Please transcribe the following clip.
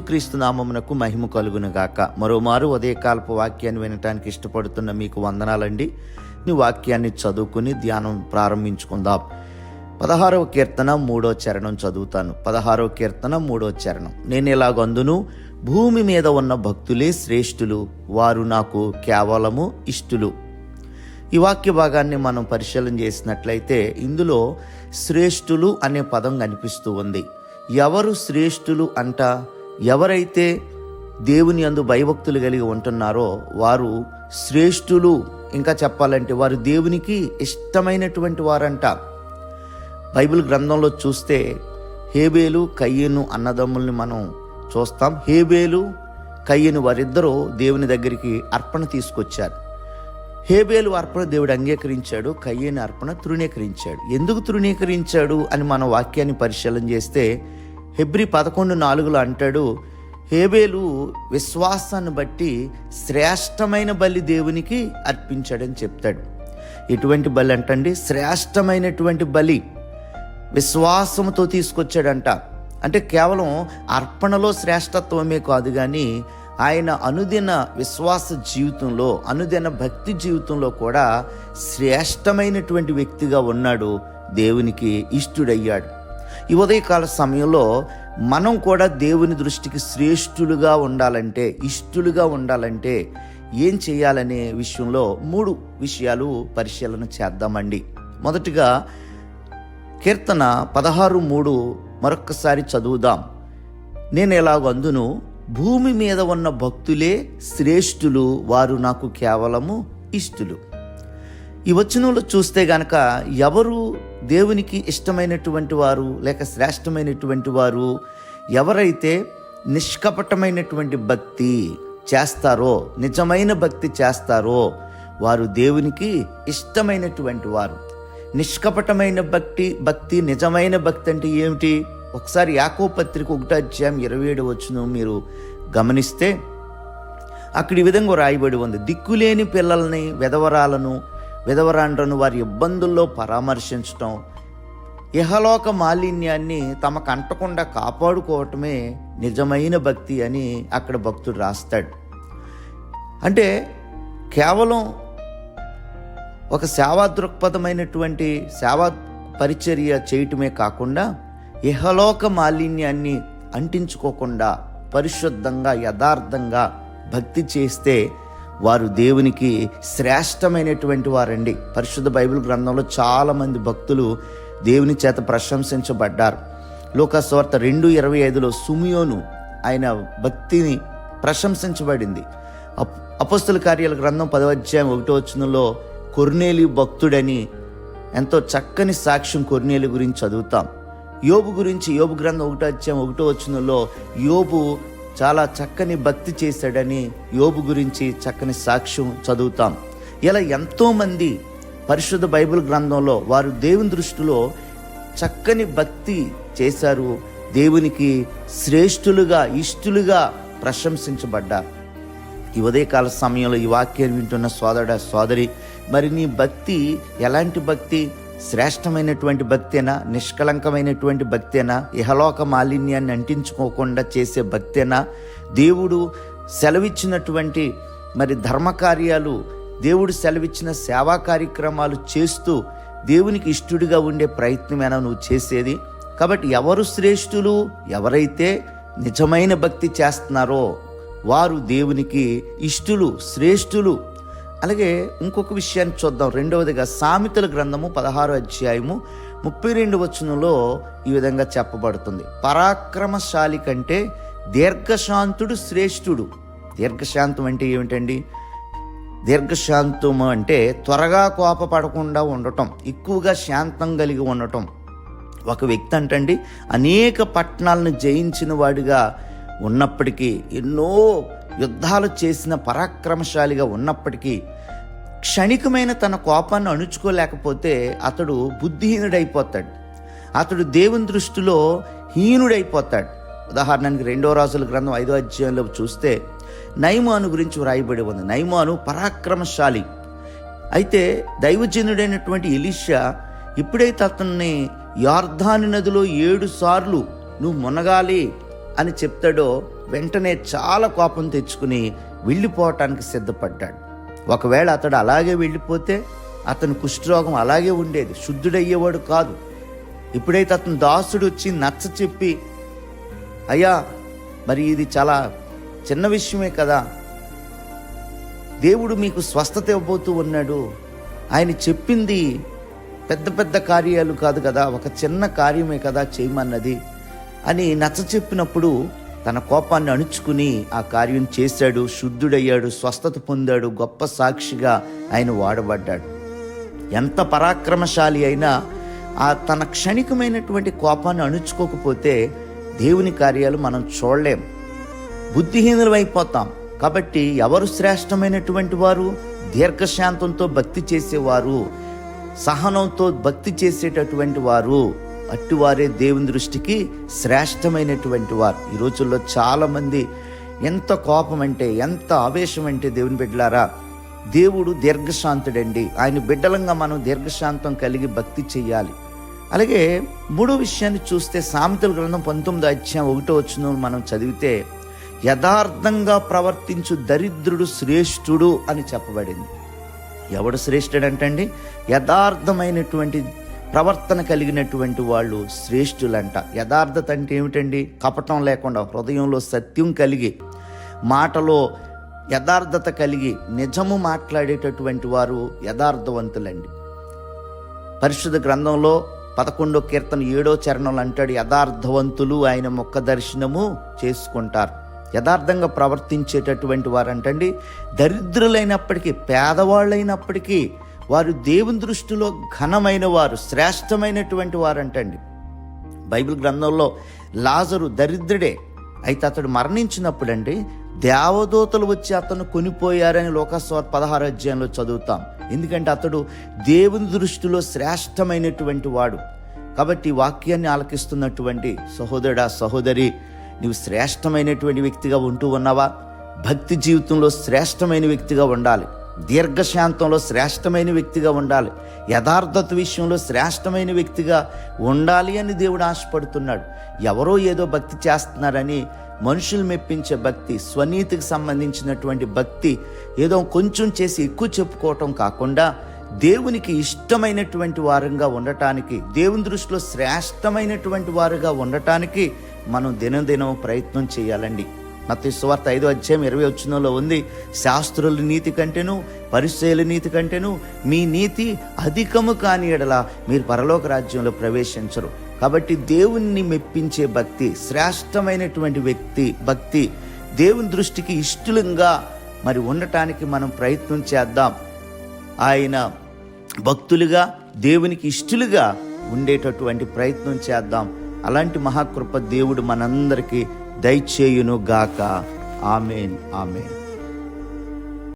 క్రీస్తు నామమునకు మహిమ కలుగునుగాక. మరోమారు ఉదయకాలపు వాక్యాన్ని వినటానికి ఇష్టపడుతున్న మీకు వందనాలండి. నీ వాక్యాన్ని చదువుకుని ధ్యానం ప్రారంభించుకుందాం. పదహారవ కీర్తన మూడో చరణం చదువుతాను. పదహారవ కీర్తన మూడో చరణం. నేను ఇలాగందును భూమి మీద ఉన్న భక్తులే శ్రేష్ఠులు. వారు నాకు కేవలము ఇష్టులు. ఈ వాక్య భాగాన్ని మనం పరిశీలన చేసినట్లయితే ఇందులో శ్రేష్ఠులు అనే పదం కనిపిస్తూ ఉంది. ఎవరు శ్రేష్ఠులు అంట ఎవరైతే దేవుని అందు భయభక్తులు కలిగి ఉంటున్నారో వారు శ్రేష్ఠులు. ఇంకా చెప్పాలంటే వారు దేవునికి ఇష్టమైనటువంటి వారంట. బైబిల్ గ్రంథంలో చూస్తే హేబేలు కయ్యను అన్నదమ్ముల్ని మనం చూస్తాం. హేబేలు కయ్యను వారిద్దరూ దేవుని దగ్గరికి అర్పణ తీసుకొచ్చారు. హేబేలు అర్పణ దేవుడు అంగీకరించాడు కయ్యని అర్పణ తృణీకరించాడు. ఎందుకు తృణీకరించాడు అని మన వాక్యాన్ని పరిశీలన చేస్తే హెబ్రి పదకొండు నాలుగులో అంటాడు హేబేలు విశ్వాసాన్ని బట్టి శ్రేష్టమైన బలి దేవునికి అర్పించాడని చెప్తాడు. ఎటువంటి బలి అంటండి? శ్రేష్టమైనటువంటి బలి విశ్వాసంతో తీసుకొచ్చాడంట. అంటే కేవలం అర్పణలో శ్రేష్టత్వమే కాదు కానీ ఆయన అనుదిన విశ్వాస జీవితంలో అనుదిన భక్తి జీవితంలో కూడా శ్రేష్టమైనటువంటి వ్యక్తిగా ఉన్నాడు. దేవునికి ఇష్టుడయ్యాడు. ఈ ఉదయకాల సమయంలో మనం కూడా దేవుని దృష్టికి శ్రేష్ఠులుగా ఉండాలంటే ఇష్టులుగా ఉండాలంటే ఏం చేయాలనే విషయంలో మూడు విషయాలు పరిశీలన చేద్దామండి. మొదటిగా కీర్తన పదహారు మూడు మరొక్కసారి చదువుదాం. నేను ఎలాగందును భూమి మీద ఉన్న భక్తులే శ్రేష్ఠులు వారు నాకు కేవలము ఇష్టులు. ఈ వచనంలో చూస్తే గనక ఎవరు దేవునికి ఇష్టమైనటువంటి వారు లేక శ్రేష్టమైనటువంటి వారు ఎవరైతే నిష్కపటమైనటువంటి భక్తి చేస్తారో నిజమైన భక్తి చేస్తారో వారు దేవునికి ఇష్టమైనటువంటి వారు. నిష్కపటమైన భక్తి భక్తి నిజమైన భక్తి అంటే ఏమిటి? ఒకసారి యాకో పత్రిక ఒకటో అధ్యాయం ఇరవై ఏడు వచ్చును మీరు గమనిస్తే అక్కడ ఈ విధంగా రాయబడి ఉంది. దిక్కులేని పిల్లల్ని విధవరాలను విధవరాండ్రను వారి ఇబ్బందుల్లో పరామర్శించటం ఇహలోక మాలిన్యాన్ని తమకు అంటకుండా కాపాడుకోవటమే నిజమైన భక్తి అని అక్కడ భక్తుడు రాస్తాడు. అంటే కేవలం ఒక సేవా దృక్పథమైనటువంటి సేవా పరిచర్య చేయటమే కాకుండా ఇహలోక మాలిన్యాన్ని అంటించుకోకుండా పరిశుద్ధంగా యథార్థంగా భక్తి చేస్తే వారు దేవునికి శ్రేష్టమైనటువంటి వారండి. పరిశుద్ధ బైబిల్ గ్రంథంలో చాలామంది భక్తులు దేవుని చేత ప్రశంసించబడ్డారు. లోకస్వార్త రెండు ఇరవై ఐదులో సుమియోను ఆయన భక్తిని ప్రశంసించబడింది. అప్ అపస్తుల కార్యాల గ్రంథం పదవధ్యాయం ఒకటో వచనంలో కొర్నేలి భక్తుడని ఎంతో చక్కని సాక్ష్యం కొర్నేలి గురించి చదువుతాం. యోబు గురించి యోబు గ్రంథం ఒకటో అధ్యాయం ఒకటో వచనంలో యోబు చాలా చక్కని భక్తి చేశాడని యోబు గురించి చక్కని సాక్ష్యం చదువుతాం. ఇలా ఎంతోమంది పరిశుద్ధ బైబిల్ గ్రంథంలో వారు దేవుని దృష్టిలో చక్కని భక్తి చేశారు. దేవునికి శ్రేష్ఠులుగా ఇష్టులుగా ప్రశంసించబడ్డారు ఈ ఉదయకాల సమయంలో ఈ వాక్యాన్ని వింటున్న సోదర సోదరి మరి నీ భక్తి ఎలాంటి భక్తి? శ్రేష్టమైనటువంటి భక్తేనా నిష్కలంకమైనటువంటి భక్తేనా ఇహలోక మాలిన్యాన్ని అంటించుకోకుండా చేసే భక్తేనా? దేవుడు సెలవిచ్చినటువంటి మరి ధర్మకార్యాలు దేవుడు సెలవిచ్చిన సేవా కార్యక్రమాలు చేస్తూ దేవునికి ఇష్టుడిగా ఉండే ప్రయత్నమేనా నువ్వు చేసేది? కాబట్టి ఎవరు శ్రేష్ఠులు ఎవరైతే నిజమైన భక్తి చేస్తున్నారో వారు దేవునికి ఇష్టులు శ్రేష్ఠులు అలాగే ఇంకొక విషయాన్ని చూద్దాం. రెండవదిగా సామెతల గ్రంథము పదహారు అధ్యాయము ముప్పై రెండు వచనంలో ఈ విధంగా చెప్పబడుతుంది. పరాక్రమశాలి కంటే దీర్ఘశాంతుడు శ్రేష్ఠుడు. దీర్ఘశాంతం అంటే ఏమిటండి? దీర్ఘశాంతం అంటే త్వరగా కోపపడకుండా ఉండటం ఎక్కువగా శాంతం కలిగి ఉండటం. ఒక వ్యక్తి అంటండి అనేక పట్టణాలను జయించిన వాడిగా ఉన్నప్పటికీ ఎన్నో యుద్ధాలు చేసిన పరాక్రమశాలిగా ఉన్నప్పటికీ క్షణికమైన తన కోపాన్ని అణుచుకోలేకపోతే అతడు బుద్ధిహీనుడైపోతాడు. అతడు దేవుని దృష్టిలో హీనుడైపోతాడు. ఉదాహరణకి రెండో రాజుల గ్రంథం ఐదో అధ్యాయంలో చూస్తే నైమాను గురించి వ్రాయబడి ఉంది. నైమాను పరాక్రమశాలి. అయితే దైవజనుడైనటువంటి ఎలిషా ఇప్పుడైతే అతన్ని యార్ధాని నదిలో ఏడు సార్లు నువ్వు మునగాలి అని చెప్తాడో వెంటనే చాలా కోపం తెచ్చుకుని వెళ్ళిపోవటానికి సిద్ధపడ్డాడు. ఒకవేళ అతడు అలాగే వెళ్ళిపోతే అతను కుష్ఠరోగం అలాగే ఉండేది. శుద్ధుడయ్యేవాడు కాదు. ఇప్పుడైతే అతను దాసుడు వచ్చి నచ్చ చెప్పి అయ్యా మరి ఇది చాలా చిన్న విషయమే కదా. దేవుడు మీకు స్వస్థత ఇవ్వబోతూ ఉన్నాడు. ఆయన చెప్పింది పెద్ద పెద్ద కార్యాలు కాదు కదా. ఒక చిన్న కార్యమే కదా చేయమన్నది. అని నచ్చ చెప్పినప్పుడు తన కోపాన్ని అణుచుకుని ఆ కార్యం చేశాడు శుద్ధుడయ్యాడు స్వస్థత పొందాడు గొప్ప సాక్షిగా ఆయన వాడబడ్డాడు. ఎంత పరాక్రమశాలి అయినా ఆ తన క్షణికమైనటువంటి కోపాన్ని అణుచుకోకపోతే దేవుని కార్యాలు మనం చూడలేం. బుద్ధిహీనులమైపోతాం. కాబట్టి ఎవరు శ్రేష్టమైనటువంటి వారు? దీర్ఘశాంతంతో భక్తి చేసేవారు సహనంతో భక్తి చేసేటటువంటి వారు అట్టువారే దేవుని దృష్టికి శ్రేష్టమైనటువంటి వారు. ఈ రోజుల్లో చాలామంది ఎంత కోపం అంటే ఎంత ఆవేశం అంటే దేవుని బిడ్డలారా దేవుడు దీర్ఘశాంతుడండి. ఆయన బిడ్డలంగా మనం దీర్ఘశాంతం కలిగి భక్తి చెయ్యాలి. అలాగే మూడో విషయాన్ని చూస్తే సామెతల గ్రంథం పంతొమ్మిది అధ్యాయం ఒకటో వచ్చిన మనం చదివితే యథార్థంగా ప్రవర్తించు దరిద్రుడు శ్రేష్ఠుడు అని చెప్పబడింది. ఎవడు శ్రేష్ఠుడు అంటండి యథార్థమైనటువంటి ప్రవర్తన కలిగినటువంటి వాళ్ళు శ్రేష్ఠులంట. యథార్థత అంటే ఏమిటండి? కపటం లేకుండా హృదయంలో సత్యం కలిగి మాటలో యథార్థత కలిగి నిజము మాట్లాడేటటువంటి వారు యథార్థవంతులండి. పరిశుద్ధ గ్రంథంలో పదకొండో కీర్తన ఏడో చరణంలో అంటాడు యథార్థవంతులు ఆయన మొక్క దర్శనము చేసుకుంటారు. యథార్థంగా ప్రవర్తించేటటువంటి వారు అంటండి దరిద్రులైనప్పటికీ పేదవాళ్ళైనప్పటికీ వారు దేవుని దృష్టిలో ఘనమైన వారు శ్రేష్టమైనటువంటి వారు అంటండి బైబిల్ గ్రంథంలో లాజరు దరిద్రుడే. అయితే అతడు మరణించినప్పుడండి దేవదూతలు వచ్చి అతను కొనిపోయారని లోకస్వార్ పదహారు అధ్యాయంలో చదువుతాం. ఎందుకంటే అతడు దేవుని దృష్టిలో శ్రేష్టమైనటువంటి వాడు. కాబట్టి వాక్యాన్ని ఆలకిస్తున్నటువంటి సహోదరుడా సహోదరి నీవు శ్రేష్టమైనటువంటి వ్యక్తిగా ఉంటూ ఉన్నావా? భక్తి జీవితంలో శ్రేష్టమైన వ్యక్తిగా ఉండాలి. దీర్ఘశాంతంలో శ్రేష్టమైన వ్యక్తిగా ఉండాలి. యథార్థత విషయంలో శ్రేష్టమైన వ్యక్తిగా ఉండాలి అని దేవుడు ఆశపడుతున్నాడు. ఎవరో ఏదో భక్తి చేస్తున్నారని మనుషులు మెప్పించే భక్తి స్వనీతికి సంబంధించినటువంటి భక్తి ఏదో కొంచెం చేసి ఎక్కువ చెప్పుకోవటం కాకుండా దేవునికి ఇష్టమైనటువంటి వారంగా ఉండటానికి దేవుని దృష్టిలో శ్రేష్టమైనటువంటి వారుగా ఉండటానికి మనం దినదినం ప్రయత్నం చేయాలండి. మత సువార్త ఐదో అధ్యాయం ఇరవై వచ్చినలో ఉంది. శాస్త్రుల నీతి కంటేను పరిచయుల నీతి కంటేను మీ నీతి అధికము కాని ఎడల మీరు పరలోక రాజ్యంలో ప్రవేశించరు. కాబట్టి దేవుణ్ణి మెప్పించే భక్తి శ్రేష్టమైనటువంటి వ్యక్తి భక్తి దేవుని దృష్టికి ఇష్టలంగా మరి ఉండటానికి మనం ప్రయత్నం చేద్దాం. ఆయన భక్తులుగా దేవునికి ఇష్టలుగా ఉండేటటువంటి ప్రయత్నం చేద్దాం. అలాంటి మహాకృప దేవుడు మనందరికీ దయచేయును గాక ఆమెన్ ఆమెన్.